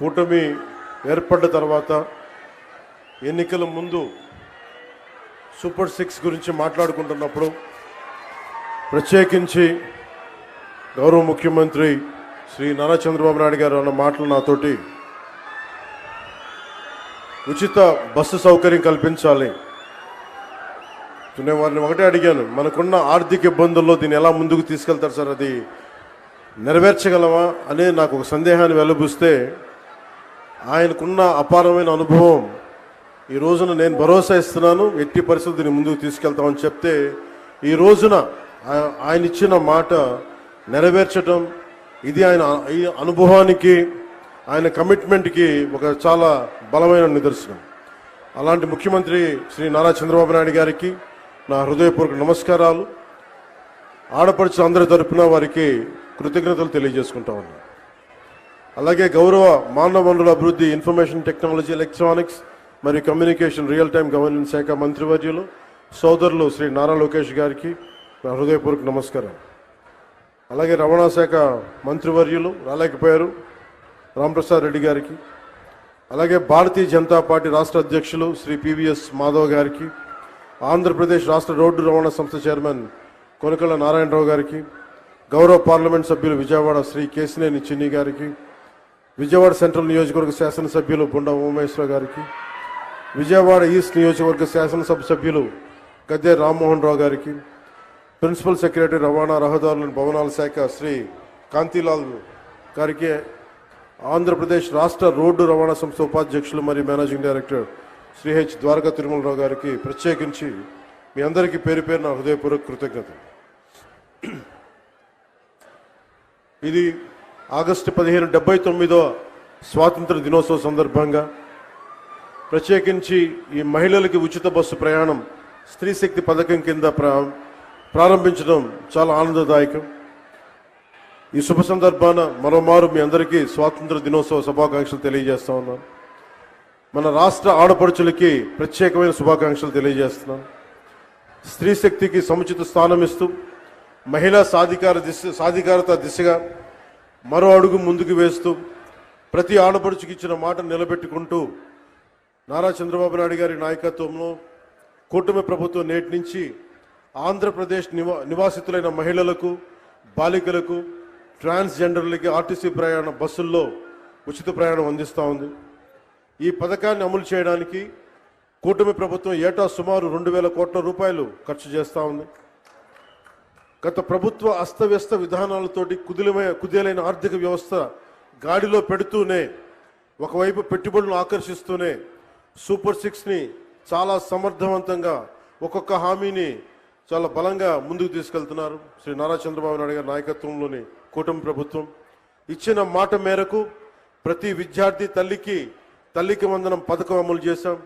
కూటమి ఏర్పడ్డ తర్వాత ఎన్నికల ముందు సూపర్ సిక్స్ గురించి మాట్లాడుకుంటున్నప్పుడు ప్రత్యేకించి గౌరవ ముఖ్యమంత్రి శ్రీ నారా చంద్రబాబు నాయుడు గారు అన్న మాటలు నాతోటి ఉచిత బస్సు సౌకర్యం కల్పించాలి నేను వారిని ఒకటే అడిగాను. మనకున్న ఆర్థిక ఇబ్బందుల్లో దీన్ని ఎలా ముందుకు తీసుకెళ్తారు సార్? అది నెరవేర్చగలమా? అనే నాకు ఒక సందేహాన్ని వెలుబుస్తే ఆయనకున్న అపారమైన అనుభవం. ఈ రోజున నేను భరోసా ఇస్తున్నాను. ఎట్టి పరిస్థితిని ముందుకు తీసుకెళ్తామని చెప్తే ఈ రోజున ఆ- ఆయన ఇచ్చిన మాట నెరవేర్చడం ఇది ఆయన ఈ అనుభవానికి ఆయన కమిట్మెంట్కి ఒక చాలా బలమైన నిదర్శనం. అలాంటి ముఖ్యమంత్రి శ్రీ నారా చంద్రబాబు నాయుడు గారికి నా హృదయపూర్వక నమస్కారాలు. ఆడపడుచు అందరి తరఫున వారికి కృతజ్ఞతలు తెలియజేసుకుంటా ఉన్నాను. అలాగే గౌరవ మానవ వనరుల అభివృద్ధి ఇన్ఫర్మేషన్ టెక్నాలజీ ఎలక్ట్రానిక్స్ మరియు కమ్యూనికేషన్ రియల్ టైం గవర్నెన్స్ శాఖ మంత్రివర్యులు సోదరులు శ్రీ నారా లోకేష్ గారికి నా హృదయపూర్వక నమస్కారం. అలాగే రవాణా శాఖ మంత్రివర్యులు రాలేకపోయారు రాంప్రసాద్ రెడ్డి గారికి. అలాగే భారతీయ జనతా పార్టీ రాష్ట్ర అధ్యక్షులు శ్రీ పివిఎస్ మాధవ్ గారికి. ఆంధ్రప్రదేశ్ రాష్ట్ర రోడ్డు రవాణా సంస్థ చైర్మన్ కొనకళ్ళ నారాయణరావు గారికి. గౌరవ పార్లమెంట్ సభ్యులు విజయవాడ శ్రీ కేసినేని చిన్ని గారికి. విజయవాడ సెంట్రల్ నియోజకవర్గ శాసనసభ్యులు బుండా ఉమేశ్వర గారికి విజయవాడ ఈస్ట్ నియోజకవర్గ శాసనసభ సభ్యులు గద్దె రామ్మోహన్ రావు గారికి ప్రిన్సిపల్ సెక్రటరీ రవాణా రహదారుల భవనాల శాఖ శ్రీ కాంతిలాల్ గారికి ఆంధ్రప్రదేశ్ రాష్ట్ర రోడ్డు రవాణా సంస్థ ఉపాధ్యక్షులు మరియు managing director Shri H Dwaraka Tirumala Rao గారికి ప్రత్యేకించి మీ అందరికీ పేరు పేరు నా హృదయపూర్వక కృతజ్ఞత ఇది ఆగస్టు పదిహేను డెబ్బై తొమ్మిదో స్వాతంత్ర దినోత్సవ సందర్భంగా ప్రత్యేకించి ఈ మహిళలకి ఉచిత బస్సు ప్రయాణం స్త్రీ శక్తి పథకం కింద ప్రా ప్రారంభించడం చాలా ఆనందదాయకం. ఈ శుభ సందర్భాన మరోమారు మీ అందరికీ స్వాతంత్ర దినోత్సవ శుభాకాంక్షలు తెలియజేస్తా ఉన్నాను. మన రాష్ట్ర ఆడపడుచులకి ప్రత్యేకమైన శుభాకాంక్షలు తెలియజేస్తున్నాను. స్త్రీ శక్తికి సముచిత స్థానం ఇస్తూ మహిళా సాధికార దిశ సాధికారత దిశగా మరో అడుగు ముందుకు వేస్తూ ప్రతి ఆడపడుచుకి ఇచ్చిన మాట నిలబెట్టుకుంటూ నారా చంద్రబాబు నాయుడు గారి నాయకత్వంలో కూటమి ప్రభుత్వం నేటి నుంచి ఆంధ్రప్రదేశ్ నివా నివాసితులైన మహిళలకు బాలికలకు ట్రాన్స్జెండర్లకి ఆర్టీసీ ప్రయాణ బస్సుల్లో ఉచిత ప్రయాణం అందిస్తూ ఉంది. ఈ పథకాన్ని అమలు చేయడానికి కూటమి ప్రభుత్వం ఏటా సుమారు రెండు వేల కోట్ల రూపాయలు ఖర్చు చేస్తూ ఉంది. గత ప్రభుత్వ అస్తవ్యస్త విధానాలతోటి కుదిలమైన కుదేలైన ఆర్థిక వ్యవస్థ గాడిలో పెడుతూనే ఒకవైపు పెట్టుబడులను ఆకర్షిస్తూనే సూపర్ సిక్స్ని చాలా సమర్థవంతంగా ఒక్కొక్క హామీని చాలా బలంగా ముందుకు తీసుకెళ్తున్నారు. శ్రీ నారా చంద్రబాబు నాయుడు గారి నాయకత్వంలోని కూటమి ప్రభుత్వం. ఇచ్చిన మాట మేరకు ప్రతి విద్యార్థి తల్లికి తల్లికి వందనం పథకం అమలు చేశాం.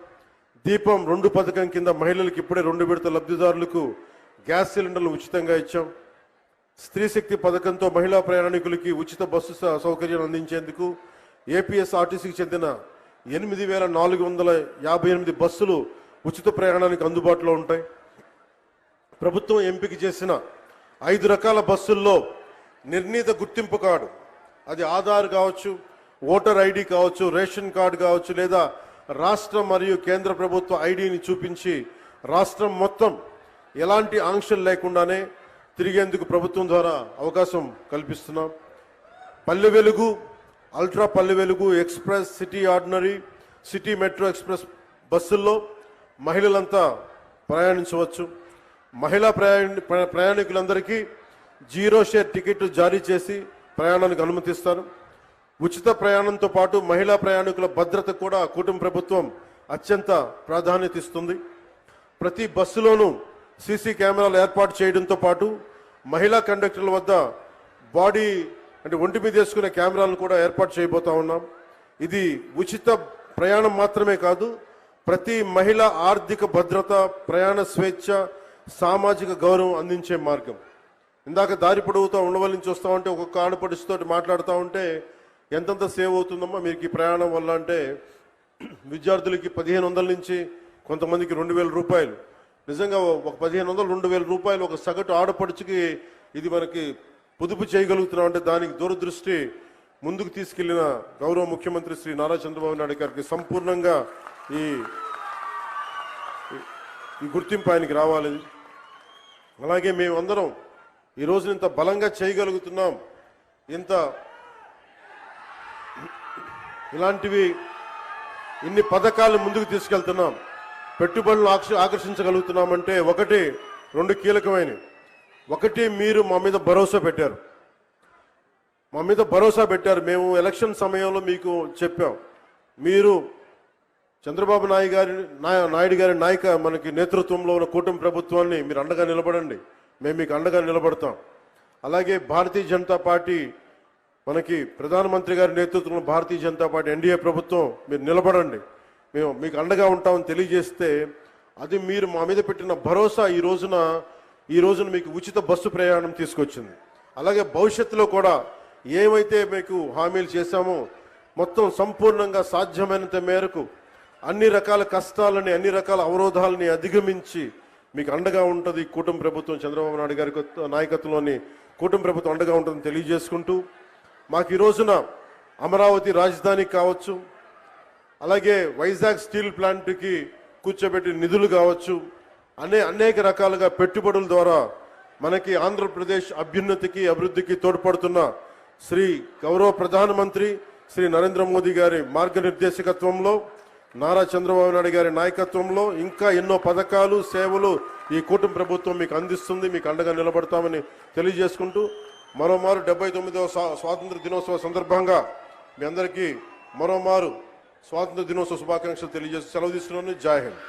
దీపం రెండు పథకం కింద మహిళలకు ఇప్పుడే రెండు విడత లబ్ధిదారులకు గ్యాస్ సిలిండర్లు ఉచితంగా ఇచ్చాం. స్త్రీ శక్తి పథకంతో మహిళా ప్రయాణికులకి ఉచిత బస్సు స- సౌకర్యం అందించేందుకు ఏపీఎస్ఆర్టీసీకి చెందిన ఎనిమిది వేల నాలుగు వందల యాభై ఎనిమిది బస్సులు ఉచిత ప్రయాణానికి అందుబాటులో ఉంటాయి. ప్రభుత్వం ఎంపిక చేసిన ఐదు రకాల బస్సుల్లో నిర్ణీత గుర్తింపు కార్డు అది ఆధార్ కావచ్చు ఓటర్ ఐడి కావచ్చు రేషన్ కార్డు కావచ్చు లేదా రాష్ట్ర మరియు కేంద్ర ప్రభుత్వ ఐడిని చూపించి రాష్ట్రం మొత్తం ఎలాంటి ఆంక్షలు లేకుండానే తిరిగేందుకు ప్రభుత్వం ద్వారా అవకాశం కల్పిస్తున్నాం. పల్లె Velugu ultra Palle Velugu express city ordinary city metro express బస్సుల్లో మహిళలంతా ప్రయాణించవచ్చు. మహిళా ప్రయాణి ప్రయాణికులందరికీ జీరో షేర్ టికెట్ జారీ చేసి ప్రయాణానికి అనుమతిస్తారు. ఉచిత ప్రయాణంతో పాటు మహిళా ప్రయాణికుల భద్రత కూడా కూటమి ప్రభుత్వం అత్యంత ప్రాధాన్యత ఇస్తుంది. ప్రతి బస్సులోనూ సీసీ కెమెరాలు ఏర్పాటు చేయడంతో పాటు మహిళా కండక్టర్ల వద్ద బాడీ అంటే ఒంటి మీద వేసుకునే కెమెరాలను కూడా ఏర్పాటు చేయబోతా ఉన్నాం. ఇది ఉచిత ప్రయాణం మాత్రమే కాదు ప్రతి మహిళ ఆర్థిక భద్రత ప్రయాణ స్వేచ్ఛ సామాజిక గౌరవం అందించే మార్గం. ఇందాక దారి పొడవుతో ఉండవల నుంచి వస్తూ ఉంటే ఒక్కొక్క ఆడపడితో మాట్లాడుతూ ఉంటే ఎంతెంత సేవ్ అవుతుందమ్మా మీకు ఈ ప్రయాణం వల్ల అంటే విద్యార్థులకి పదిహేను వందల నుంచి కొంతమందికి రెండు వేల రూపాయలు. నిజంగా ఒక పదిహేను వందలు రెండు వేల రూపాయలు ఒక సగటు ఆడపడుచుకి ఇది మనకి పొదుపు చేయగలుగుతున్నాం అంటే దానికి దూరదృష్టి ముందుకు తీసుకెళ్ళిన గౌరవ ముఖ్యమంత్రి శ్రీ నారా చంద్రబాబు నాయుడు గారికి సంపూర్ణంగా ఈ ఈ గుర్తింపు ఆయనకి రావాలి. అలాగే మేమందరం ఈ ఇంత బలంగా చేయగలుగుతున్నాం. ఇంత ఇలాంటివి ఇన్ని పథకాలు ముందుకు తీసుకెళ్తున్నాం. పెట్టుబడులు ఆకర్ష- ఆకర్షించగలుగుతున్నామంటే ఒకటి రెండు కీలకమైనవి. ఒకటి మీరు మా మీద భరోసా పెట్టారు. మా మీద భరోసా పెట్టారు. మేము ఎలక్షన్ సమయంలో మీకు చెప్పాం. మీరు చంద్రబాబు నాయుడు గారి నాయ- నాయుడు గారి నాయక మనకి నేతృత్వంలో ఉన్న కూటమి ప్రభుత్వాన్ని మీరు అండగా నిలబడండి. మేము మీకు అండగా నిలబడతాం. అలాగే భారతీయ జనతా పార్టీ మనకి ప్రధానమంత్రి గారి నేతృత్వంలో భారతీయ జనతా పార్టీ ఎన్డీఏ ప్రభుత్వం మీరు నిలబడండి. మేము మీకు అండగా ఉంటామని తెలియజేస్తే అది మీరు మా మీద పెట్టిన భరోసా ఈ రోజున ఈ రోజున మీకు ఉచిత బస్సు ప్రయాణం తీసుకొచ్చింది. అలాగే భవిష్యత్తులో కూడా ఏమైతే మీకు హామీలు చేశామో మొత్తం సంపూర్ణంగా సాధ్యమైనంత మేరకు అన్ని రకాల కష్టాలని అన్ని రకాల అవరోధాలని అధిగమించి మీకు అండగా ఉంటుంది కూటమి ప్రభుత్వం చంద్రబాబు నాయుడు గారి నాయకత్వంలోని కూటమి ప్రభుత్వం అండగా ఉంటుందని తెలియజేసుకుంటూ మాకు ఈ రోజున అమరావతి రాజధాని కావచ్చు అలాగే వైజాగ్ స్టీల్ ప్లాంట్కి కూర్చోబెట్టి నిధులు కావచ్చు అనే అనేక రకాలుగా పెట్టుబడుల ద్వారా మనకి ఆంధ్రప్రదేశ్ అభ్యున్నతికి అభివృద్ధికి తోడ్పడుతున్న శ్రీ గౌరవ ప్రధానమంత్రి శ్రీ నరేంద్ర మోదీ గారి మార్గనిర్దేశకత్వంలో నారా చంద్రబాబు నాయుడు గారి నాయకత్వంలో ఇంకా ఎన్నో పథకాలు సేవలు ఈ కూటమి ప్రభుత్వం మీకు అందిస్తుంది మీకు అండగా నిలబడతామని తెలియజేసుకుంటూ మరోమారు డెబ్బై తొమ్మిదవ స్వాతంత్ర దినోత్సవ సందర్భంగా మీ అందరికీ మరోమారు స్వాతంత్ర దినోత్సవ శుభాకాంక్షలు తెలియజేస్తూ సెలవు తీసుకున్నాను జై హింద్